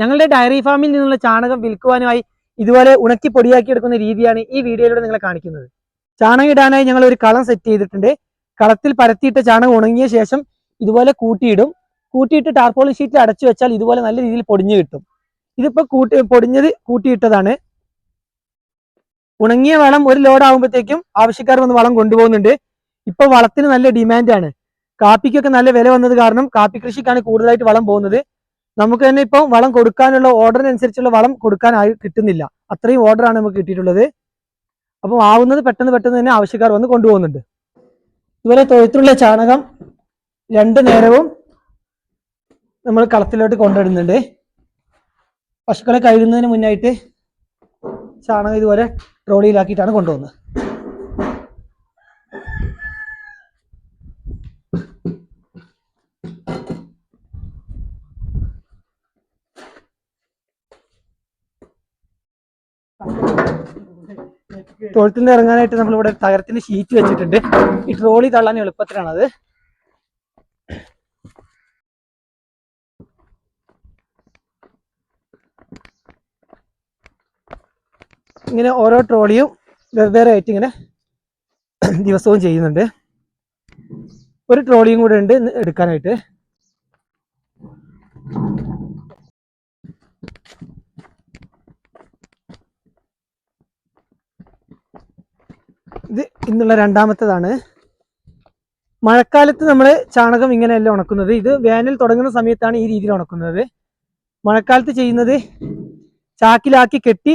ഞങ്ങളുടെ ഡയറി ഫാമിൽ നിന്നുള്ള ചാണകം വിൽക്കുവാനുമായി ഇതുപോലെ ഉണക്കി പൊടിയാക്കി എടുക്കുന്ന രീതിയാണ് ഈ വീഡിയോയിലൂടെ നിങ്ങളെ കാണിക്കുന്നത്. ചാണകം ഇടാനായി ഞങ്ങൾ ഒരു കളം സെറ്റ് ചെയ്തിട്ടുണ്ട്. കളത്തിൽ പരത്തിയിട്ട ചാണകം ഉണങ്ങിയ ശേഷം ഇതുപോലെ കൂട്ടിയിടും. കൂട്ടിയിട്ട് ടാർപോളിൻ ഷീറ്റിൽ അടച്ചു വെച്ചാൽ ഇതുപോലെ നല്ല രീതിയിൽ പൊടിഞ്ഞു കിട്ടും. ഇതിപ്പോൾ കൂട്ടി പൊടിഞ്ഞത് കൂട്ടിയിട്ടതാണ്. ഉണങ്ങിയ വളം ഒരു ലോഡ് ആകുമ്പോഴത്തേക്കും ആവശ്യക്കാർ വന്ന് വളം കൊണ്ടുപോകുന്നുണ്ട്. ഇപ്പോൾ വളത്തിന് നല്ല ഡിമാൻഡാണ് കാപ്പിക്കൊക്കെ നല്ല വില വന്നത് കാരണം കാപ്പി കൃഷിക്കാണ് കൂടുതലായിട്ട് വളം പോകുന്നത്. നമുക്ക് തന്നെ ഇപ്പം വളം കൊടുക്കാനുള്ള ഓർഡറിനനുസരിച്ചുള്ള വളം കൊടുക്കാനായി കിട്ടുന്നില്ല. അത്രയും ഓർഡറാണ് നമുക്ക് കിട്ടിയിട്ടുള്ളത്. അപ്പം ആവുന്നത് പെട്ടെന്ന് പെട്ടെന്ന് തന്നെ ആവശ്യക്കാർ വന്ന് കൊണ്ടുപോകുന്നുണ്ട്. ഇതുപോലെ തൊഴുത്തുള്ള ചാണകം രണ്ട് നേരവും നമ്മൾ കളത്തിലോട്ട് കൊണ്ടുവരുന്നുണ്ട് പശുക്കളെ കഴുകുന്നതിന് മുന്നായിട്ട് ചാണകം ഇതുപോലെ ട്രോളിയിലാക്കിയിട്ടാണ് കൊണ്ടുപോകുന്നത്. തൊഴുത്തിൽ നിന്ന് ഇറങ്ങാനായിട്ട് നമ്മളിവിടെ തകരത്തിന്റെ ഷീറ്റ് വെച്ചിട്ടുണ്ട്. ഈ ട്രോളി തള്ളാൻ എളുപ്പത്തിലാണത്. ഇങ്ങനെ ഓരോ ട്രോളിയും വെവ്വേറെ ആയിട്ട് ഇങ്ങനെ ദിവസവും ചെയ്യുന്നുണ്ട്. ഒരു ട്രോളിയും കൂടെ ഉണ്ട് എടുക്കാനായിട്ട്. ഇത് ഇന്നുള്ള രണ്ടാമത്തേതാണ്. മഴക്കാലത്ത് നമ്മൾ ചാണകം ഇങ്ങനെയല്ല ഉണക്കുന്നത്. ഇത് വേനൽ തുടങ്ങുന്ന സമയത്താണ് ഈ രീതിയിൽ ഉണക്കുന്നത്. മഴക്കാലത്ത് ചെയ്യുന്നത് ചാക്കിലാക്കി കെട്ടി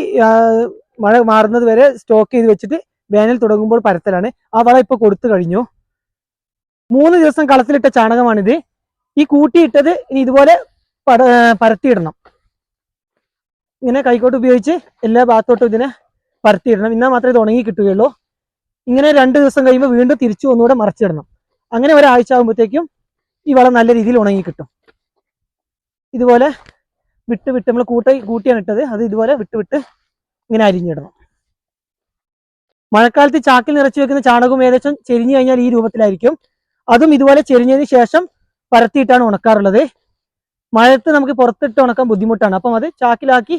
മഴ മാറുന്നത് വരെ സ്റ്റോക്ക് ചെയ്ത് വെച്ചിട്ട് വേനൽ തുടങ്ങുമ്പോൾ പരത്തലാണ്. ആ വളം ഇപ്പൊ കൊടുത്തു കഴിഞ്ഞു. മൂന്ന് ദിവസം കളത്തിലിട്ട ചാണകമാണിത്. ഈ കൂട്ടിയിട്ടത് ഇനി ഇതുപോലെ പട പരത്തിയിടണം. ഇങ്ങനെ കൈക്കോട്ട് ഉപയോഗിച്ച് എല്ലാ ഭാഗത്തോട്ടും ഇതിനെ പരത്തിയിടണം. എന്നാൽ മാത്രമേ ഇത് ഉണങ്ങി കിട്ടുകയുള്ളൂ. ഇങ്ങനെ രണ്ട് ദിവസം കഴിയുമ്പോൾ വീണ്ടും തിരിച്ചു ഒന്നുകൂടെ മറച്ചിടണം അങ്ങനെ ഒരാഴ്ച ആകുമ്പോഴത്തേക്കും ഈ വളം നല്ല രീതിയിൽ ഉണങ്ങി കിട്ടും. ഇതുപോലെ വിട്ട് വിട്ട് നമ്മൾ കൂട്ട കൂട്ടിയാണ് ഇട്ടത്. അത് ഇതുപോലെ വിട്ട് വിട്ട് ഇങ്ങനെ അരിഞ്ഞിടണം. മഴക്കാലത്ത് ചാക്കിൽ നിറച്ചു വെക്കുന്ന ചാണകവും ഏകദേശം ചെരിഞ്ഞു കഴിഞ്ഞാൽ ഈ രൂപത്തിലായിരിക്കും. അതും ഇതുപോലെ ചെരിഞ്ഞതിന് ശേഷം പരത്തിയിട്ടാണ് ഉണക്കാറുള്ളത്. മഴയത്ത് നമുക്ക് പുറത്തിട്ട് ഉണക്കാൻ ബുദ്ധിമുട്ടാണ്. അപ്പം അത് ചാക്കിലാക്കി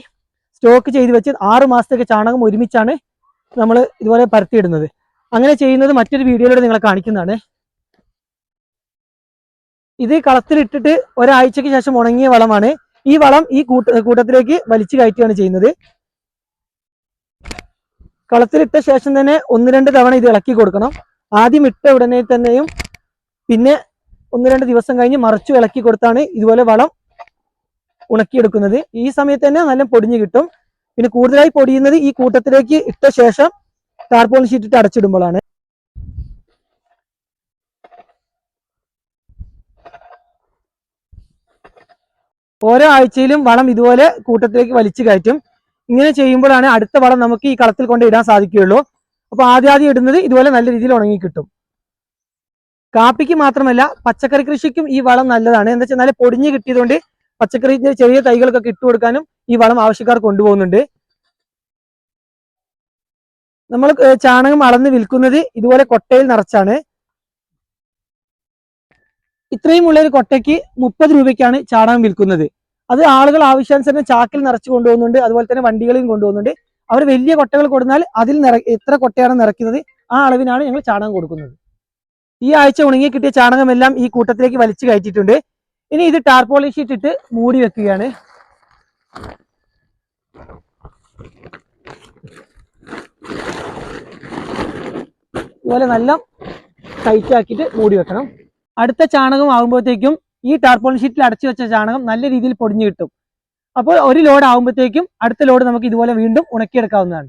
സ്റ്റോക്ക് ചെയ്ത് വെച്ച് ആറ് മാസത്തേക്ക് ചാണകം ഒരുമിച്ചാണ് നമ്മൾ ഇതുപോലെ പരത്തിയിടുന്നത്. അങ്ങനെ ചെയ്യുന്നത് മറ്റൊരു വീഡിയോയിലൂടെ നിങ്ങളെ കാണിക്കുന്നതാണ്. ഇത് കളത്തിലിട്ടിട്ട് ഒരാഴ്ചക്ക് ശേഷം ഉണങ്ങിയ വളമാണ്. ഈ വളം ഈ കൂട്ട കൂട്ടത്തിലേക്ക് വലിച്ചു കയറ്റുകയാണ് ചെയ്യുന്നത്. കളത്തിലിട്ട ശേഷം തന്നെ ഒന്ന് രണ്ട് തവണ ഇത് ഇളക്കി കൊടുക്കണം. ആദ്യം ഇട്ട ഉടനെ തന്നെയും പിന്നെ ഒന്ന് രണ്ട് ദിവസം കഴിഞ്ഞ് മറിച്ചു ഇളക്കി കൊടുത്താണ് ഇതുപോലെ വളം ഉണക്കിയെടുക്കുന്നത്. ഈ സമയത്ത് തന്നെ നല്ല പൊടിഞ്ഞു കിട്ടും. പിന്നെ കൂടുതലായി പൊടിയുന്നത് ഈ കൂട്ടത്തിലേക്ക് ഇട്ട ശേഷം ടാർപോൾ ഷീറ്റ് ഇട്ട് അടച്ചിടുമ്പോഴാണ്. ഓരോ ആഴ്ചയിലും വളം ഇതുപോലെ കൂട്ടത്തിലേക്ക് വലിച്ചു കയറ്റും. ഇങ്ങനെ ചെയ്യുമ്പോഴാണ് അടുത്ത വളം നമുക്ക് ഈ കളത്തിൽ കൊണ്ട് ഇടാൻ സാധിക്കുകയുള്ളൂ. അപ്പൊ ആദ്യം ആദ്യം ഇടുന്നത് ഇതുപോലെ നല്ല രീതിയിൽ ഉണങ്ങി കിട്ടും. കാപ്പിക്ക് മാത്രമല്ല പച്ചക്കറി കൃഷിക്കും ഈ വളം നല്ലതാണ്. എന്താ വെച്ചാൽ നല്ല പൊടിഞ്ഞ് കിട്ടിയതുകൊണ്ട് പച്ചക്കറി ചെറിയ തൈകൾക്കൊക്കെ ഇട്ട് കൊടുക്കാനും ഈ വളം ആവശ്യക്കാർ കൊണ്ടുപോകുന്നുണ്ട്. നമ്മൾ ചാണകം അളന്ന് വിൽക്കുന്നത് ഇതുപോലെ കൊട്ടയിൽ നിറച്ചാണ്. ഇത്രയും ഉള്ള ഒരു കൊട്ടയ്ക്ക് മുപ്പത് രൂപയ്ക്കാണ് ചാണകം വിൽക്കുന്നത്. അത് ആളുകൾ ആവശ്യാനുസരണം ചാക്കിൽ നിറച്ച് കൊണ്ടുപോകുന്നുണ്ട് അതുപോലെ തന്നെ വണ്ടികളിലും കൊണ്ടുപോകുന്നുണ്ട്. അവർ വലിയ കൊട്ടകൾ കൊടുത്താൽ അതിൽ എത്ര കൊട്ടയാണ് നിറയ്ക്കുന്നത് ആ അളവിനാണ് ഞങ്ങൾ ചാണകം കൊടുക്കുന്നത്. ഈ ആഴ്ച ഉണങ്ങി കിട്ടിയ ചാണകമെല്ലാം ഈ കൂട്ടത്തിലേക്ക് വലിച്ചു കയറ്റിയിട്ടുണ്ട്. ഇനി ഇത് ടാർപോളിഷ് ഷീറ്റ് ഇട്ട് മൂടി വെക്കുകയാണ്. ഇതുപോലെ നല്ല ടൈറ്റ് ആക്കിയിട്ട് മൂടി വെക്കണം. അടുത്ത ചാണകം ആകുമ്പോഴത്തേക്കും ഈ ടാർപോളിൻ ഷീറ്റിൽ അടച്ചു വെച്ച ചാണകം നല്ല രീതിയിൽ പൊടിഞ്ഞു കിട്ടും. അപ്പോൾ ഒരു ലോഡ് ആകുമ്പോഴത്തേക്കും അടുത്ത ലോഡ് നമുക്ക് ഇതുപോലെ വീണ്ടും ഉണക്കിയെടുക്കാവുന്നതാണ്.